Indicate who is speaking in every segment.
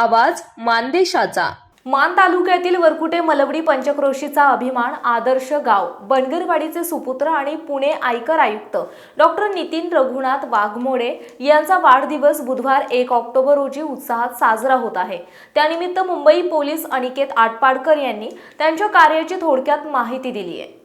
Speaker 1: आवाज मानदेशाचा.
Speaker 2: मान तालुक्यातील वरकुटे मलवडी पंचक्रोशीचा अभिमान आदर्श गाव. बनगरवाडीचे सुपुत्र आणि पुणे आयकर आयुक्त डॉक्टर नितीन रघुनाथ वाघमोडे यांचा वाढदिवस बुधवार एक ऑक्टोबर रोजी उत्साहात साजरा होत आहे. त्यानिमित्त मुंबई पोलीस अनिकेत आटपाडकर यांनी त्यांच्या कार्याची थोडक्यात माहिती दिली आहे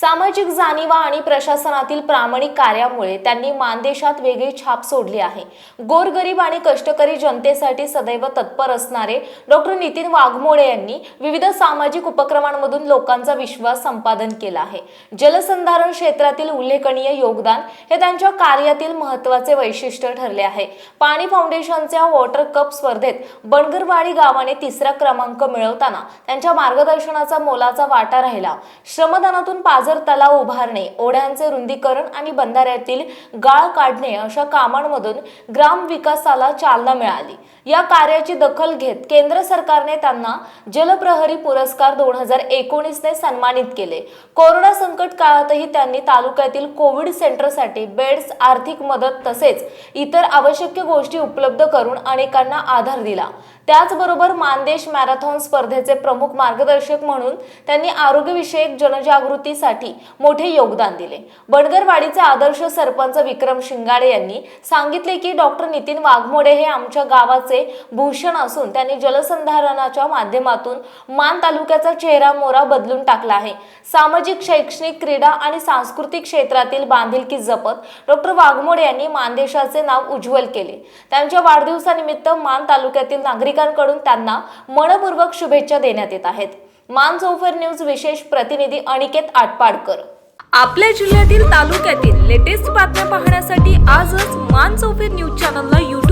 Speaker 2: सामाजिक जाणीवा आणि प्रशासनातील प्रामाणिक कार्यामुळे त्यांनी मानदेशात वेगळी छाप सोडली आहे. गोरगरीब आणि कष्टकरी जनतेसाठी सदैव तत्पर असणारे डॉक्टर नितीन वाघमोळे यांनी विविध सामाजिक उपक्रमांमधून लोकांचा विश्वास संपादन केला आहे. जलसंधारण क्षेत्रातील उल्लेखनीय योगदान हे त्यांच्या कार्यातील महत्त्वाचे वैशिष्ट्य ठरले आहे. पाणी फाउंडेशनच्या वॉटर कप स्पर्धेत बनगरवाडी गावाने तिसरा क्रमांक मिळवताना त्यांच्या मार्गदर्शनाचा मोलाचा वाटा राहिला. श्रमदानातून पाच पाझर तलाव उभारणे ओढ्यांचे रुंदीकरण आणि बंधाऱ्यातील गाळ काढणे अशा कामांमधून ग्राम विकासाला चालना मिळाली. या कार्याची दखल घेत केंद्र सरकारने त्यांना जलप्रहरी पुरस्कार दोन हजार एकोणीसने सन्मानित केले. कोरोना संकट काळातही त्यांनी तालुक्यातील कोविड सेंटरसाठी बेड्स आर्थिक मदत तसेच इतर आवश्यक गोष्टी उपलब्ध करून अनेकांना आधार दिला. त्याचबरोबर मानदेश मॅरेथॉन स्पर्धेचे प्रमुख मार्गदर्शक म्हणून त्यांनी आरोग्यविषयक जनजागृतीसाठी मोठे योगदान दिले. बडगरवाडीचे आदर्श सरपंच विक्रम शिंगाडे यांनी सांगितले की डॉक्टर नितीन वाघमोडे हे आमच्या गावाचे भूषण असून त्यांनी जलसंधारणाच्या माध्यमातून मान तालुक्याचा चेहरा मोरा बदलून टाकला आहे. सामाजिक शैक्षणिक क्रीडा आणि सांस्कृतिक क्षेत्रातील बांधिलकी जपत डॉक्टर वाघमोडे यांनी मानदेशाचे नाव उज्ज्वल केले. त्यांच्या वाढदिवसानिमित्त मान तालुक्यातील नागरिकांकडून त्यांना मनपूर्वक शुभेच्छा देण्यात येत आहेत. मान चौफर न्यूज विशेष प्रतिनिधी अनिकेत आटपाडकर.
Speaker 1: आपल्या जिल्ह्यातील तालुक्यातील लेटेस्ट बातम्या पाहण्यासाठी आजच मान चौफेर न्यूज चॅनलला